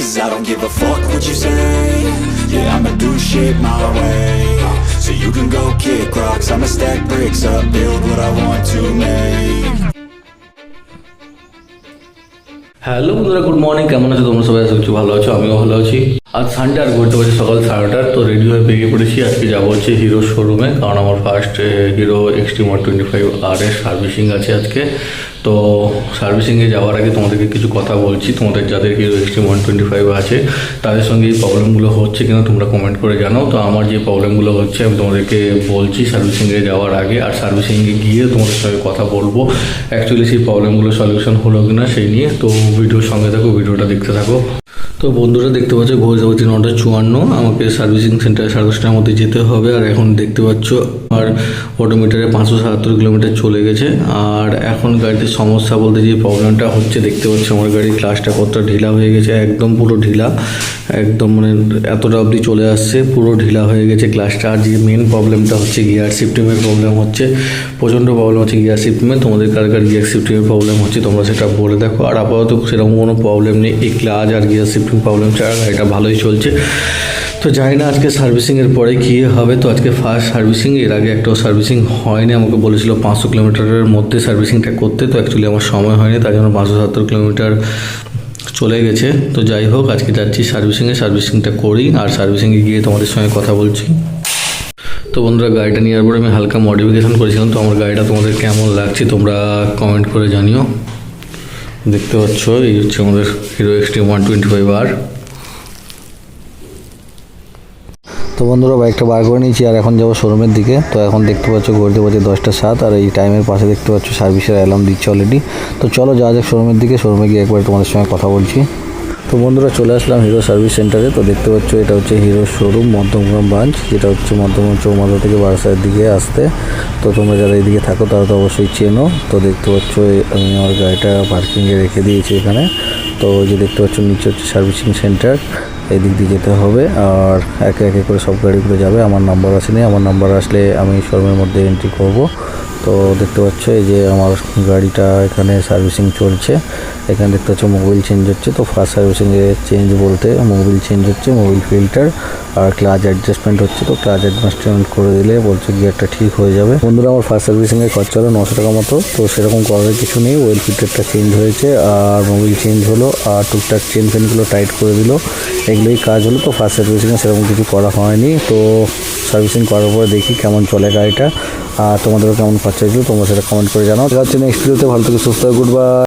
Cause I don't give a fuck what you say Yeah, I'ma do shit my way So you can go kick rocks I'ma stack bricks up Build what I want to make hello বন্ধুরা good morning কেমন আছো তোমরা সবাই আশা করছি ভালো আছো আমিও ভালো আছি আজ সানডে আর ঘুরতে পারছি সকাল সাড়ে আটটার তো রেডি হয়ে বেরিয়ে পড়েছি। আজকে যাব হচ্ছে হিরো শোরুমে কারণ আমার first Hero Xtreme one twenty five আর এর সার্ভিসিং আছে আজকে। তো সার্ভিসিংয়ে যাওয়ার আগে তোমাদেরকে কিছু কথা বলছি। তোমাদের যাদের Hero Xtreme one twenty five আছে, তাদের সঙ্গে এই প্রবলেমগুলো হচ্ছে কিনা তোমরা কমেন্ট করে জানাও। তো আমার যে প্রবলেমগুলো হচ্ছে, আমি তোমাদেরকে বলছি সার্ভিসিংয়ে যাওয়ার আগে। আর সার্ভিসিংয়ে গিয়ে তোমাদের সঙ্গে কথা বলব। অ্যাকচুয়ালি সেই প্রবলেমগুলো সলিউশন হলো কিনা সেই নিয়ে। তো ভিডিওর সঙ্গে থাকো ভিডিওটা দেখতে থাকো। তো বন্ধুরা দেখতে পাচ্ছ ঘোষ যাবতীয় নটা চুয়ান্ন। আমাকে সার্ভিসিং সেন্টারে সাড়ে দশটার মধ্যে যেতে হবে। আর এখন দেখতে পাচ্ছ আর অটোমিটারে পাঁচশো সাতাত্তর কিলোমিটার চলে গেছে। আর এখন গাড়িতে সমস্যা বলতে যে প্রবলেমটা হচ্ছে, দেখতে পাচ্ছ আমার গাড়ির ক্লাসটা কতটা ঢিলা হয়ে গেছে। একদম পুরো ঢিলা। একদম মানে এতটা অবধি চলে আসছে, পুরো ঢিলা হয়ে গেছে ক্লাসটা আর যে মেন প্রবলেমটা হচ্ছে গিয়ার শিফটিংয়ের প্রবলেম হচ্ছে, প্রচণ্ড প্রবলেম হচ্ছে গিয়ার শিফটিংয়ে তোমাদের কার কার গিয়ার শিফটিংয়ের প্রবলেম হচ্ছে, তোমরা সেটা বলে দেখো। আর আপাতত সেরকম কোনো প্রবলেম নেই। এই ক্লাচ আর গিয়ার শিফটিং প্রবলেম ছাড়া গাড়িটা ভালোই চলছে। তো জানি না আজকে সার্ভিসিংয়ের পরে কী হবে, তো আজকে ফার্স্ট সার্ভিসিং এর আগে একটাও সার্ভিসিং হয়নি, আমাকে বলেছিল পাঁচশো কিলোমিটারের মধ্যে সার্ভিসিংটা করতে, তো অ্যাকচুয়ালি আমার সময় হয়নি, তার জন্য পাঁচশো সত্তর কিলোমিটার চলে গেছে। তো যাই হোক, আজকে যাচ্ছি সার্ভিসিংয়ে সার্ভিসিংটা করি, আর সার্ভিসিংয়ে গিয়ে তোমাদের সঙ্গে কথা বলছি। তো বন্ধুরা, গাড়িটা নেওয়ার পরে আমি হালকা মডিফিকেশন করেছিলাম, তো আমার গাড়িটা তোমাদের কেমন লাগছে তোমরা কমেন্ট করে জানিও। দেখতে পাচ্ছ, এই হচ্ছে আমাদের Hero Xtreme one twenty five আর তো বন্ধুরা বাইকটা বার করে নিয়েছি, আর এখন যাব শোরুমের দিকে। তো এখন দেখতে পাচ্ছ ঘড়িতে পাচ্ছি দশটা সাত, আর এই টাইমের পাশে দেখতে পাচ্ছ সার্ভিসের অ্যালার্ম দিচ্ছে অলরেডি তো চলো যাওয়া যাক শোরুমের দিকে শোরুমে গিয়ে একবার তোমাদের সঙ্গে কথা বলছি। তো বন্ধুরা চলে আসলাম হিরো সার্ভিস সেন্টারে তো দেখতে পাচ্ছ এটা হচ্ছে হিরো শোরুম মধ্যমগ্রাম ব্রাঞ্চ। যেটা হচ্ছে মধ্যমগ্রাম চৌমাথা থেকে বারাসাতের দিকে আসতে। তো তোমরা যারা এইদিকে থাকো, তারা তো অবশ্যই চেনো। তো দেখতে পাচ্ছ আমি আমার গাড়িটা পার্কিংয়ে রেখে দিয়েছি এখানে। তো যে দেখতে পাচ্ছ নিচে হচ্ছে সার্ভিসিং সেন্টার এই দিক দিয়ে যেতে হবে। আর একে একে করে সব গাড়িগুলো যাবে। আমার নাম্বার আসেনি। আমার নাম্বার আসলে আমি শোরুমের মধ্যে এন্ট্রি করব। তো দেখতে পাচ্ছ এই যে আমার গাড়িটা এখানে সার্ভিসিং চলছে। এখানে দেখতে পাচ্ছ মোবিল চেঞ্জ হচ্ছে। তো ফার্স্ট সার্ভিসিংয়ে চেঞ্জ বলতে মোবিল চেঞ্জ হচ্ছে মোবিল ফিল্টার আর ক্লাচ অ্যাডজাস্টমেন্ট হচ্ছে। তো ক্লাচ অ্যাডজাস্টমেন্ট করে দিলে বলছে গিয়ারটা ঠিক হয়ে যাবে। বন্ধুরা, আমার ফার্স্ট সার্ভিসিংয়ের খরচা হলো নশো টাকা মতো। তো সেরকম করার কিছু নেই। ওয়েল ফিল্টারটা চেঞ্জ হয়েছে আর মোবিল চেঞ্জ হলো আর টুকটাক চেন ফেনগুলো টাইট করে দিল। এগুলোই কাজ হলো। তো ফার্স্ট সার্ভিসিংয়ে সেরকম কিছু করা হয়নি। তো সার্ভিসিং করার পরে দেখি কেমন চলে গাড়িটা, আর তোমাদেরও কেমন খরচা হয়েছিল তোমরা সেটা কমেন্ট করে জানাও। দেখা হচ্ছে নেক্সট ভিডিওতে ভালো থেকে, সুস্থ গুড বাই